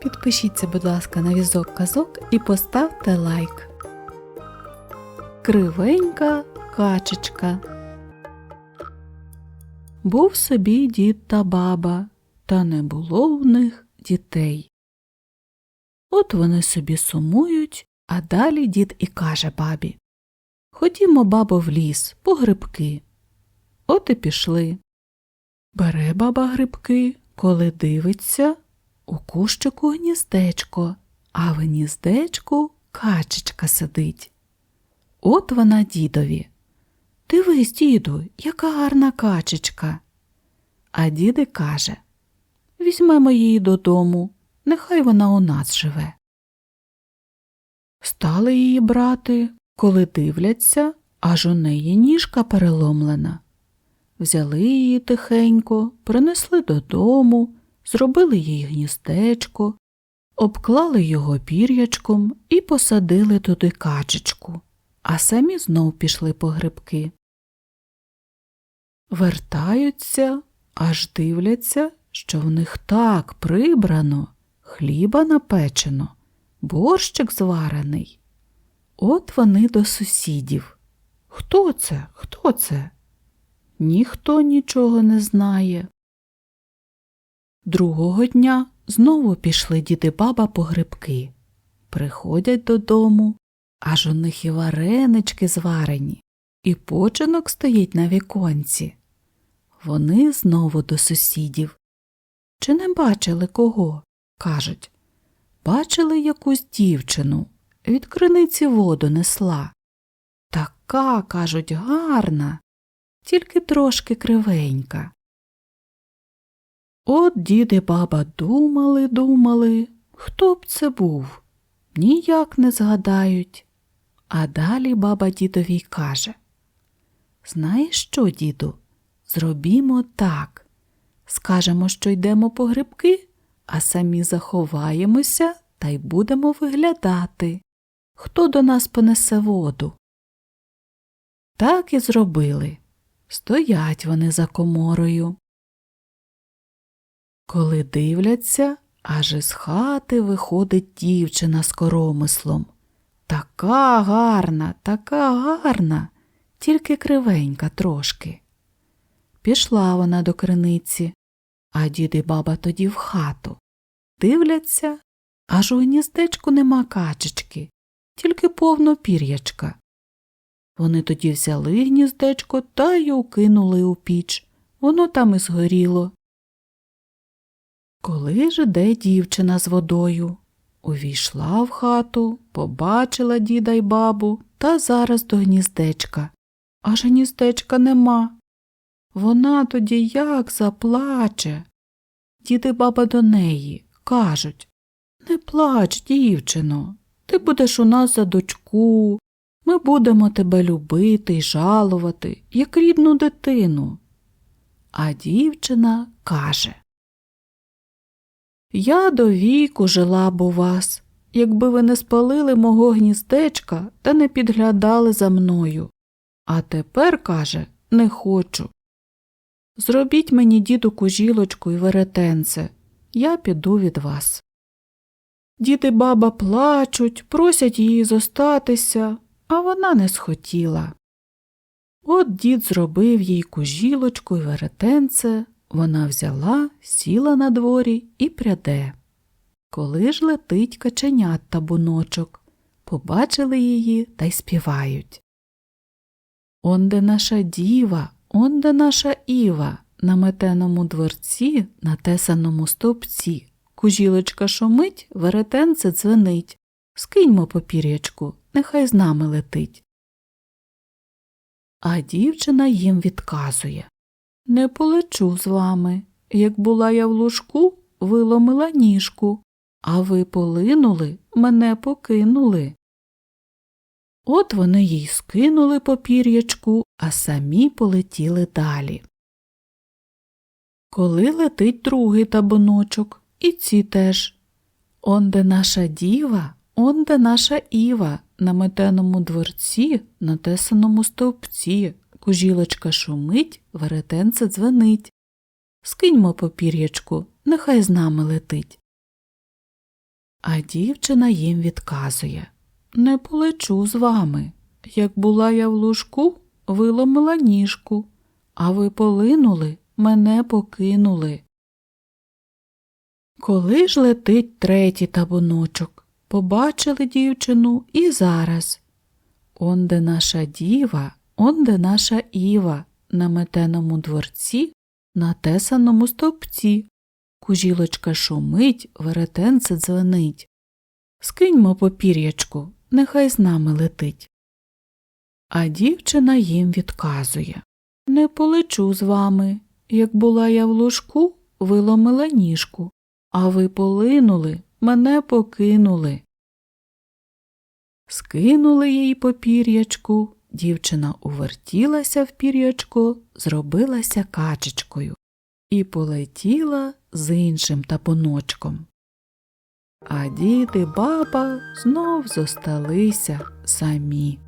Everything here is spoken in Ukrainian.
Підпишіться, будь ласка, на візок казок і поставте лайк. Кривенька качечка. Був собі дід та баба, та не було в них дітей. От вони собі сумують, а далі дід і каже бабі Ходімо, бабо, в ліс, по грибки. От і пішли. Бере баба грибки, коли дивиться, у кущику гніздечко, а в гніздечку качечка сидить. От вона дідові. Дивись, діду, яка гарна качечка. А діди каже Візьмемо її додому, нехай вона у нас живе. Стали її брати, коли дивляться, аж у неї ніжка переломлена. Взяли її тихенько, принесли додому, зробили їй гніздечко, обклали його пір'ячком і посадили туди качечку, а самі знов пішли по грибки. Вертаються, аж дивляться, що в них так прибрано, хліба напечено, борщик зварений. От вони до сусідів. Хто це? Хто це? Ніхто нічого не знає. Другого дня знову пішли діди баба по грибки. Приходять додому, аж у них і варенички зварені, і починок стоїть на віконці. Вони знову до сусідів. Чи не бачили кого? кажуть. Бачили якусь дівчину, від криниці воду несла. Така, кажуть, гарна, тільки трошки кривенька. От дід і баба думали, думали, хто б це був, ніяк не згадають. А далі баба дідові каже Знаєш що, діду, зробімо так. Скажемо, що йдемо по грибки, а самі заховаємося та й будемо виглядати. Хто до нас понесе воду? Так і зробили. Стоять вони за коморою. Коли дивляться, аж із хати виходить дівчина з коромислом. Така гарна, така гарна, тільки кривенька трошки. Пішла вона до криниці, а дід і баба тоді в хату. Дивляться, аж у гніздечку нема качечки, тільки повно пір'ячка. Вони тоді взяли гніздечко та й укинули у піч. Воно там і згоріло. Коли ж іде дівчина з водою, увійшла в хату, побачила діда й бабу та зараз до гніздечка. Аж гніздечка нема. Вона тоді як заплаче. Дід і баба до неї кажуть Не плач, дівчино, ти будеш у нас за дочку. Ми будемо тебе любити й жалувати, як рідну дитину. А дівчина каже Я до віку жила б у вас, якби ви не спалили мого гніздечка та не підглядали за мною. А тепер, каже, не хочу. Зробіть мені, діду, кужілочку і веретенце, я піду від вас. Діти баба плачуть, просять її зостатися, а вона не схотіла. От дід зробив їй кужілочку й веретенце, вона взяла, сіла на дворі і пряде. Коли ж летить каченят та буночок, побачили її та й співають. Онде наша діва, онде наша Іва, на метеному дворці, на тесаному стовпці. Кужілочка шумить, веретенце дзвенить. Скиньмо попір'ячку, нехай з нами летить. А дівчина їм відказує Не полечу з вами. Як була я в лужку, виломила ніжку, а ви полинули, мене покинули. От вони їй скинули попір'ячку, а самі полетіли далі. Коли летить другий табуночок, і ці теж. Онде наша діва, онде наша Іва, на метеному дворці, на тесаному стовпці, кужілочка шумить, веретенце дзвенить. Скиньмо попір'ячку, нехай з нами летить. А дівчина їм відказує Не полечу з вами. Як була я в лужку, виломила ніжку, а ви полинули, мене покинули. Коли ж летить третій табуночок, побачили дівчину і зараз. Онде наша діва, онде наша Іва, на метеному дворці, на тесаному стовпці. Кужілочка шумить, веретенце дзвенить. Скиньмо попір'ячку, нехай з нами летить. А дівчина їм відказує Не полечу з вами. Як була я в лужку, виломила ніжку, а ви полинули, мене покинули. Скинули їй попір'ячку, дівчина увертілася в пір'ячко, зробилася качечкою і полетіла з іншим тапоночком. А дід і баба знов зосталися самі.